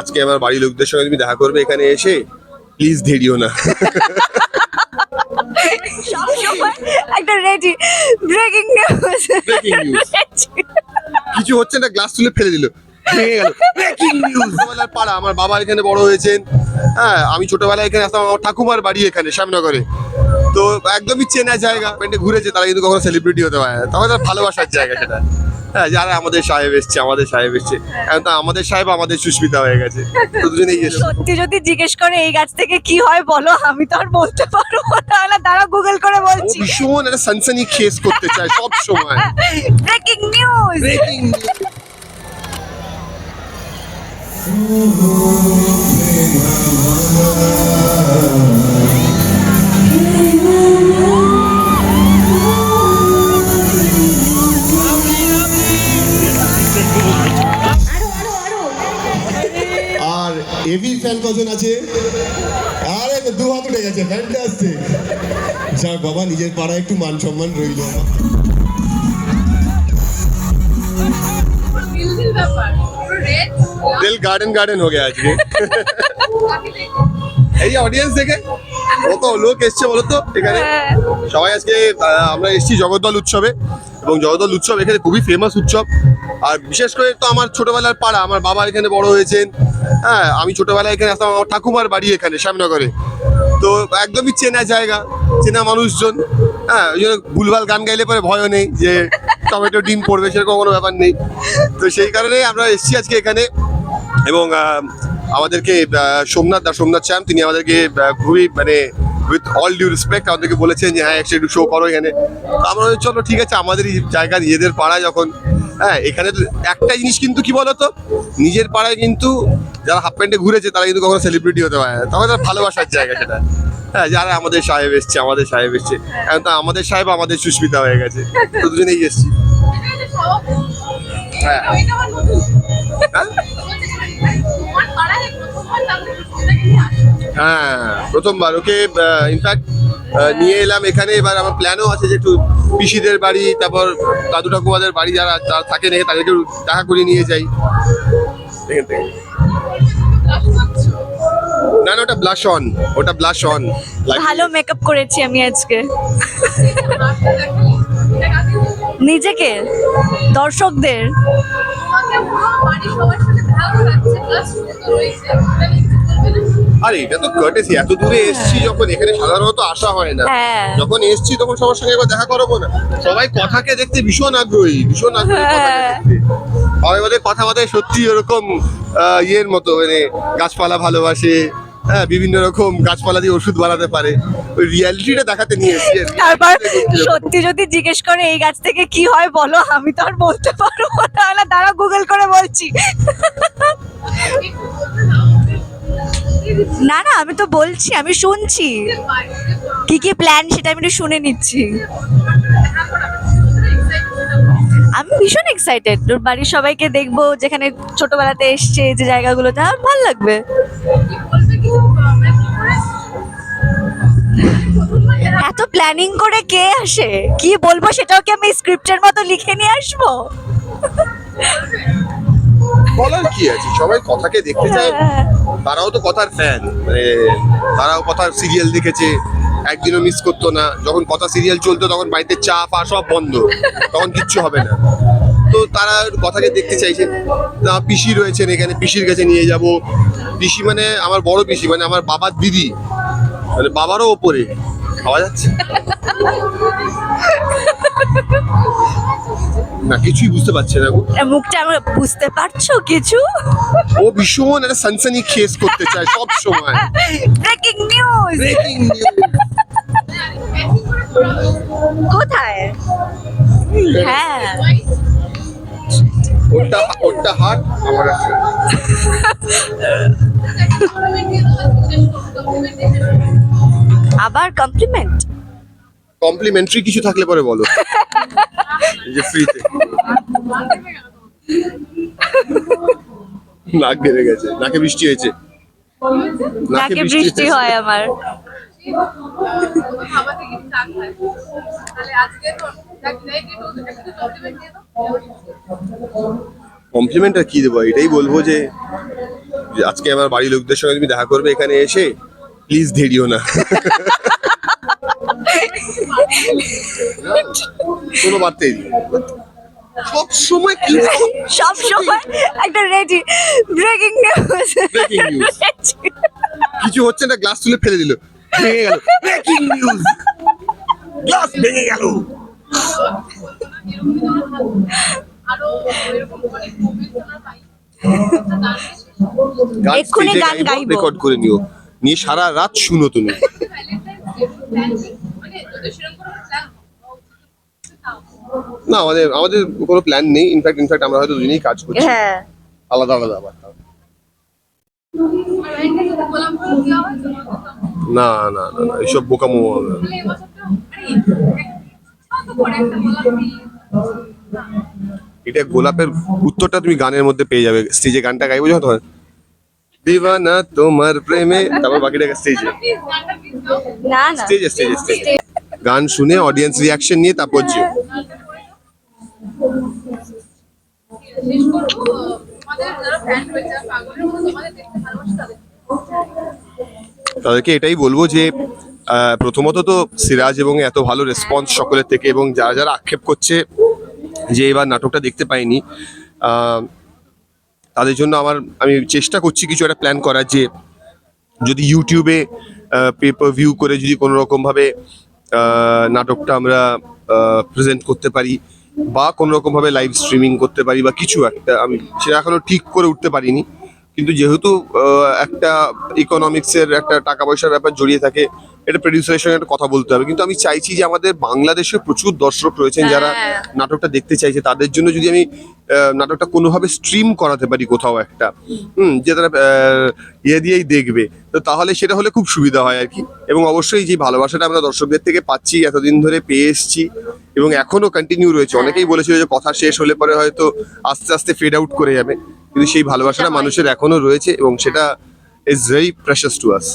আজকে আমার বাড়ির লোকদের সঙ্গে তুমি দেখা করবে এখানে এসে প্লিজ ধেরিও না। একটা ready breaking news Breaking news. কিছু হচ্ছে না গ্লাস তুলে ফেলে দিল। ভেঙে গেল। ব্রেকিং নিউজ ছোটবেলার পাড়া। আমার বাবা এখানে বড় হয়েছেন। হ্যাঁ আমি ছোটবেলায় এখানে আসতাম আমার ঠাকুমার বাড়ি এখানে শ্যামনগরে তো একদমই চেনা জায়গা। পেন্টে ঘুরেছে তারা কিন্তু কখনো সেলিব্রিটি হতে পারে না। তখন তার ভালোবাসার জায়গা সেটা। হ্যাঁ যারা আমাদের সাহেব এসছে আমাদের সাহেব এসছে এখন তো আমাদের সাহেব আমাদের সুস্মিতা হয়ে গেছে তো দুজনেই সত্যি যদি জিজ্ঞেস করে এই গাছ থেকে কি হয় বলো আমি তো আর বলতে পারব তাহলে দাঁড়া গুগল করে বলছি ভীষণ একটা সানসানি খেস করতে চায় সব সময় ব্রেকিং নিউজ ব্রেকিং আর এভি ফ্যান কজন আছে? আরে দু হাত উঠে গেছে ফ্যান্টাস্টিক যাক বাবা নিজের পাড়ায় একটু মান সম্মান রইল। দিল গার্ডেন গার্ডেন হয়ে গেছে আজকে। এই অডিয়েন্স দেখে কত লোক এসছে বলো তো এখানে। সবাই আজকে আমরা এসেছি জগদ্দল উৎসবে। এবং জগদ্দল উৎসব এখানে খুবই ফেমাস উৎসব। আর বিশেষ করে তো আমার ছোটবেলার পাড়া আমার বাবা এখানে বড় হয়েছেন। হ্যাঁ আমি ছোটবেলায় এখানে আসতাম, আমার ঠাকুমার বাড়ি এখানে, শ্যামনগরে। তো একদমই চেনা জায়গা, চেনা মানুষজন হ্যাঁ ওই জন্য ভুলভাল গান গাইলে পরে ভয়ও নেই যে টমেটো ডিম পড়বে, সেরকম কোনো ব্যাপার নেই। তো সেই কারণে আমরা এসেছি আজকে এখানে, এবং আমাদেরকে সোমনাথ, দা সোমনাথ শ্যাম, তিনি আমাদেরকে খুবই মানে উইথ অল ডিউ রেসপেক্ট আমাদেরকে বলেছেন যে হ্যাঁ একটু শো করো এখানে। আমরা চলো, ঠিক আছে আমাদের জায়গা, নিজেদের পাড়া যখন হ্যাঁ এখানে তো একটা জিনিস কিন্তু কি বলতো? নিজের পাড়ায় কিন্তু যারা হাফ প্যান্টে ঘুরেছে, তারা কিন্তু কখনো সেলিব্রিটি হতে পারে না। তখন তার ভালোবাসার জায়গা সেটা। হ্যাঁ যারা আমাদের সাহেব এসছে, আমাদের সাহেব এসছে। এখন তো আমাদের সাহেব আমাদের সুস্মিতা হয়ে গেছে। তো দুজনেই এসছি। হ্যাঁ। হ্যাঁ? হ্যাঁ প্রথমবার। ওকে ইনফ্যাক্ট নিয়ে এলাম এখানে। এবার আমার প্ল্যানও আছে যে একটু পিসিদের বাড়ি তারপর দাদু ঠাকুমাদের বাড়ি যারা যারা থাকেন এখানে তাদেরকে দেখা করিয়ে নিয়ে যাই। এখান থেকে না না ওটা ব্লাশ অন ওটা ব্লাশ অন ভালো মেকআপ করেছি আমি আজকে? নিজেকে দর্শকদের। বাড়ির সবার সাথে দেখা করাচ্ছে আরে এটা তো কার্টেসি এত দূরে এসছি যখন এখানে সাধারণত আসা হয় না। হ্যাঁ। যখন এসছি তখন সবার সঙ্গে একবার দেখা করব না। সবাই কথাকে দেখতে ভীষণ আগ্রহী ভীষণ আগ্রহী কথাকে হ্যাঁ। দেখতে। সবাই আমাদের কথা বার্তায় সত্যি ওরকম ইয়ের মতো মানে গাছপালা ভালোবাসে হ্যাঁ বিভিন্ন রকম গাছপালা দিয়ে ওষুধ বানাতে পারে। ওই রিয়ালিটিটা দেখাতে নিয়ে এসছি তারপর সত্যি যদি জিজ্ঞেস করে এই গাছ থেকে কি হয় বলো আমি তো আর বলতে পারব না। তাহলে দাঁড়া গুগল করে বলছি। না না, আমি তো বলছি, আমি শুনছি। কি কি প্ল্যান সেটা আমি একটু শুনে নিচ্ছি। আমি ভীষণ এক্সাইটেড তোর বাড়ির সবাইকে দেখব, যেখানে ছোটবেলাতে এসছে যে জায়গাগুলোতে, আমার ভালো লাগবে। এত প্ল্যানিং করে কে আসে? কি বলব সেটাও কি আমি স্ক্রিপ্টের মতো লিখে নিয়ে আসব? বলার কি আছে? সবাই কথাকে দেখতে চায়। হ্যাঁ। তারাও তো কথার ফ্যান মানে তারাও কথার সিরিয়াল দেখেছে একদিনও মিস করতো না। যখন কথা সিরিয়াল চলতো তখন বাড়িতে চা ফা সব বন্ধ। তখন কিচ্ছু হবে না। তো তারা কথাকে দেখতে চাইছে। না পিসি রয়েছেন এখানে পিসির কাছে নিয়ে যাব। পিসি মানে আমার বড় পিসি মানে আমার বাবার দিদি। মানে বাবারও ওপরে। খাওয়া যাচ্ছে? না কিছুই বুঝতে পারছে না মুখটা আমার বুঝতে পারছ কিছু? ও ভীষণ একটা সানসানি খেস করতে চায় সব সময়। ব্রেকিং নিউজ ব্রেকিং কোথায়? হ্যাঁ। ওটা ওটা হাট আমার আছে। আবার কমপ্লিমেন্ট কমপ্লিমেন্টারি কিছু থাকলে পরে বলো। এই যে ফ্রিতে নাক বেড়ে গেছে নাকে বৃষ্টি হয়েছে। নাকে বৃষ্টি হয় আমার। কমপ্লিমেন্ট আর কি দেবো? এটাই বলব যে যে আজকে আমার বাড়ির লোকদের সঙ্গে তুমি দেখা করবে এখানে এসে। প্লিজ ধেরিও না। কোনো বার্তাই। সব সময় কি সব সময় একটা ready breaking news Breaking news. কিছু হচ্ছে না গ্লাস তুলে ফেলে দিল। ভেঙে গেল। ব্রেকিং নিউজ গ্লাস ভেঙে গেল। এক্ষুনি গান গাইবো। রেকর্ড করে নিও। নিয়ে সারা রাত শুনো তুমি। না আমাদের আমাদের কোনো প্ল্যান নেই। ইনফ্যাক্ট ইনফ্যাক্ট আমরা হয়তো দুজনেই কাজ করছি। হ্যাঁ। আলাদা আলাদা আবার? না না না না এইসব বোকামো এটা গোলাপের উত্তরটা তুমি গানের মধ্যে পেয়ে যাবে। স্টেজে গানটা গাইবো যখন দিবানা তোমার প্রেমে। তারপর বাকিটা স্টেজে না না। স্টেজে স্টেজে স্টেজে গান শুনে অডিয়েন্স রিয়াকশন নিয়ে তারপর তাদের তাদেরকে এটাই বলব যে প্রথমত তো সিরাজ এবং এত ভালো রেসপন্স সকলের থেকে এবং যারা যারা আক্ষেপ করছে যে এবার নাটকটা দেখতে পাইনি আহ, তাদের জন্য আমার, আমি চেষ্টা করছি কিছু একটা প্ল্যান করার যে যদি ইউটিউবে পেপার ভিউ করে যদি কোনো রকমভাবে নাটকটা আমরা প্রেজেন্ট করতে পারি বা কোনো রকমভাবে লাইভ স্ট্রিমিং করতে পারি বা কিছু একটা, আমি সেটা এখনও ঠিক করে উঠতে পারিনি। কিন্তু যেহেতু একটা ইকোনমিক্সের একটা টাকা পয়সার ব্যাপার জড়িয়ে থাকে এটা প্রডিউসারের সঙ্গে একটা কথা বলতে হবে। কিন্তু আমি চাইছি যে আমাদের বাংলাদেশে প্রচুর দর্শক রয়েছেন যারা হ্যাঁ। নাটকটা দেখতে চাইছে। তাদের জন্য যদি আমি নাটকটা কোনোভাবে স্ট্রিম করাতে পারি কোথাও একটা হুম যে তারা ইয়ে দিয়েই দেখবে তো তাহলে সেটা হলে খুব সুবিধা হয় আর কি। এবং অবশ্যই যে ভালোবাসাটা আমরা দর্শকদের থেকে পাচ্ছি এতদিন ধরে পেয়ে এসছি এবং এখনও কন্টিনিউ রয়েছে। অনেকেই বলেছিল যে কথা শেষ হলে পরে হয়তো আস্তে আস্তে ফেড আউট করে যাবে। কিন্তু সেই ভালোবাসাটা মানুষের এখনও রয়েছে এবং সেটা is very precious to us